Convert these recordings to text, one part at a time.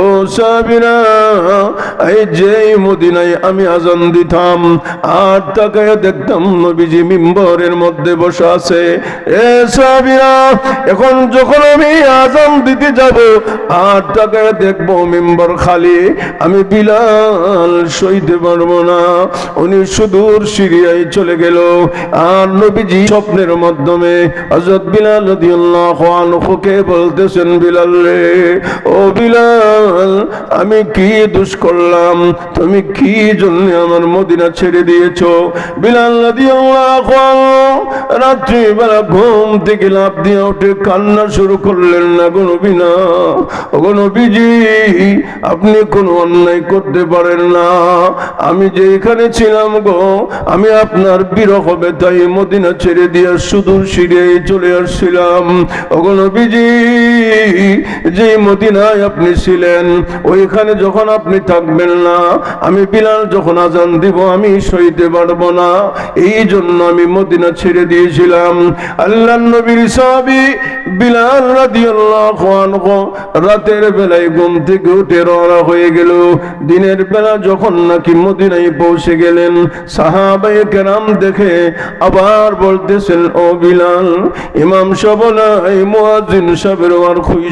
ও সাহাবিরা এই যে আর নবীজি এখন যখন আমি দিতে যাব, আর তাকায় দেখব মিম্বর খালি, আমি বিলাল সইতে পারব না। উনি সুদূর সিরিয়ায় চলে গেল, আর নবীজি স্বপ্নের মাধ্যমে হযরত বিলাল বলতেছেন বিলাল রে, ও বিলাল, আমি কি দোষ করলাম? তুমি কি জন্য আমার মদিনা ছেড়ে দিয়েছ? বিলাল রাদিয়াল্লাহু আনহু রাত্রি বেলা ঘুম থেকে লাফ দিয়ে উঠে কান্না শুরু করলেন, না গো নবী না? ও গো নবীজি, আপনি কোনো অন্যায় করতে পারেন না। আমি যে এখানে ছিলাম গো, আমি আপনার বিরহ তাই মদিনা ছেড়ে দিয়ে সুদূর সিরিয়ায় চলে আসছিলাম। ওগো নবীজি যে মদিনায় আপনি ছিলেন, ওইখানে যখন আপনি থাকবেন না, আমি বিলাল যখন আজান দিব, আমি সইতে পারব না। এই জন্য আমি মদিনা ছেড়ে দিয়েছিলাম। আল্লাহ নবীর সাহাবি বিলাল রাদিয়াল্লাহু আনহু রাতের বেলায় ঘুম থেকে উঠে রওনা হয়ে গেল। দিনের বেলা যখন নাকি মদিনায় পৌঁছে গেলেন, সাহাবায়ে কেরাম দেখে আবার বলতেছেন, ও বিলাল, ইমাম সবলাই মুয়াজ্জিন সাহেবের আর খুঁজা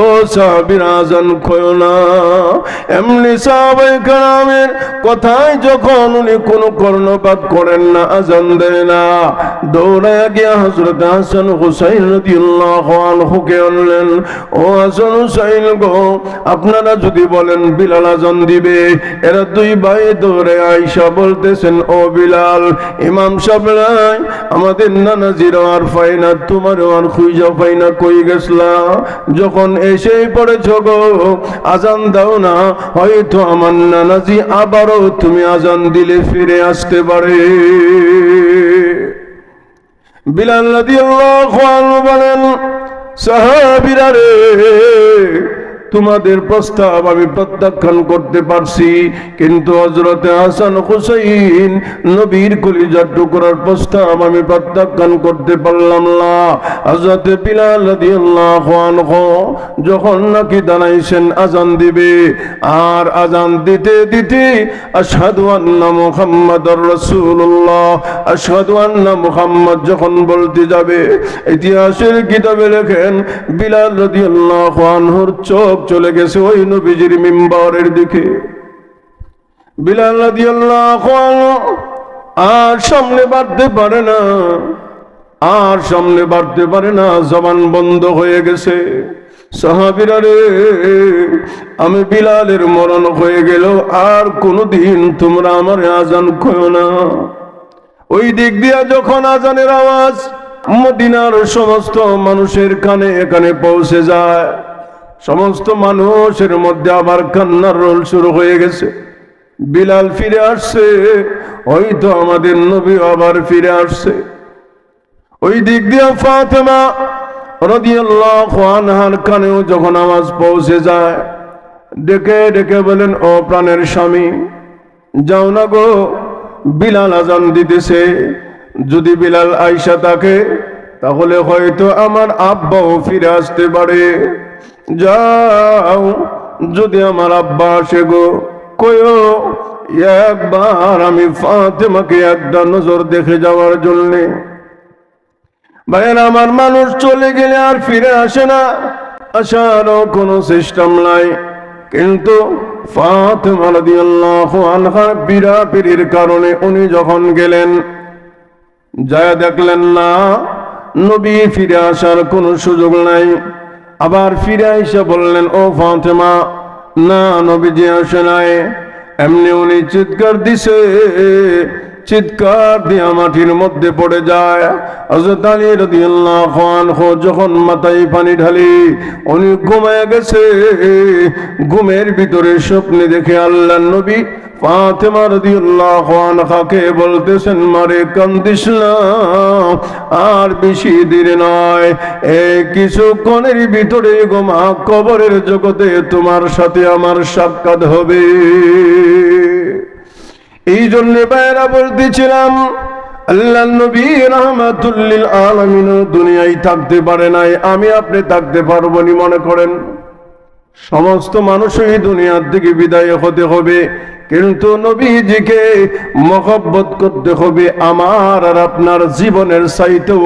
ও সাহাবির আজান খয় না। এমনি সাহাবাই কালামের কথায় যখন উনি কোনো কর্ণপাত করেন না, আজান দেয় না দৌড়ায় গিয়া হজরত হাসান হুসাইন রাদিয়াল্লাহু আনহুকে আনলেন। ও হাসান হুসাইন গো, আপনারা যদি বলেন বিলাল আজান দিবে, এরা দুই ভাই দৌড়ে আইসা বলতেছেন, ও বিলাল, ইমাম সাহেব আমাদের নানা জিরো আর ফাইনা তোমারও আর খুঁজা ফাইনা কই গেছলা? যখন এসেই পড়েছ গো। আজান দাও না, হয়তো আমার নানাজি আবারও তুমি আজান দিলে ফিরে আসতে পারে। বিলাল বলেন, সাহাবিরা রে তোমাদের প্রস্তাব আমি প্রত্যাখ্যান করতে পারছি। কিন্তু হজরতে হাসান হুসাইন নবীর কলিজার টুকরার প্রস্তাব আমি প্রত্যাখ্যান করতে পারলাম না। হজরতে বিলাল যখন নাকি দাঁড়াইছেন আজান দিবে, আর আজান দিতে দিতে রাসূলুল্লাহ, আশহাদু আন্না মুহাম্মদ যখন বলতে যাবে, ইতিহাসের কিতাবে লেখেন, বিলাল রাদিয়াল্লাহু চোখ চলে গেছে ওই নবীজির মিম্বরের দিকে। আর সামনে বাড়তে পারে না, আর সামনে বাড়তে পারে না, জবান বন্ধ হয়ে গেছে। আমি বিলালের মরণ হয়ে গেল, আর কোনোদিন তোমরা আমার আজান কয় না। ওই দিক দিয়া যখন আজানের আওয়াজ মদিনার সমস্ত মানুষের কানে এখানে পৌঁছে যায় সমস্ত মানুষের মধ্যে আবার কান্নার রোল শুরু হয়ে গেছে। বিলাল ফিরে আসছে, হয়তো আমাদের নবী আবার ফিরে আসছে। ওই দিক দিয়ে ফাতেমা কানেও যখন পৌঁছে যায়, ডেকে ডেকে বলেন, ও প্রাণের স্বামী, যাও না গো, বিলাল আজান দিতেছে। যদি বিলাল আইসা থাকে, তাহলে হয়তো আমার আব্বাও ফিরে আসতে পারে। যাও, যদি আমার আব্বা আসে গো কয়ো একবার আমি ফাতেমাকে একটা নজর দেখে যাওয়ার জন্যে। ভাইয়ের, আমার মানুষ চলে গেলে আর ফিরে আসে না, আসারও কোনো সিস্টেম নাই। কিন্তু কারণে উনি যখন গেলেন, যায় দেখলেন না, নবী ফিরে আসার কোনো সুযোগ নাই। আবার ফিরে এসে বললেন ও ফাতেমা না নবীজি আসে নাই। এমনি উনি চিৎকার দিছে। চিৎকার দিয়া মাটির মধ্যে পড়ে যায়। হযরত আলী রাদিয়াল্লাহু আনহু যখন মাথায় পানি ঢালি, উনি ঘুমায় গেছে। ঘুমের ভিতরে স্বপ্নে দেখে আল্লাহ নবী ফাতেমা রাদিয়াল্লাহু আনহাকে বলতেছেন, মারে কান্দিস আর বেশি দেরি নয়। এই কিছুক্ষণের ভিতরে গোমা কবরের জগতে তোমার সাথে আমার সাক্ষাৎ হবে। এই জন্য বাইরা বলতেছিলাম আল্লাহ নবী রহমাতুল্লিল আলমিন দুনিয়ায় থাকতে পারে নাই, আমি আপনি থাকতে পারব নি মনে করেন। সমস্ত মানুষই দুনিয়ার দিকে বিদায় হতে হবে, কিন্তু নবীজিকে মহব্বত করতে হবে, আমার আর আপনার জীবনের চাইতেও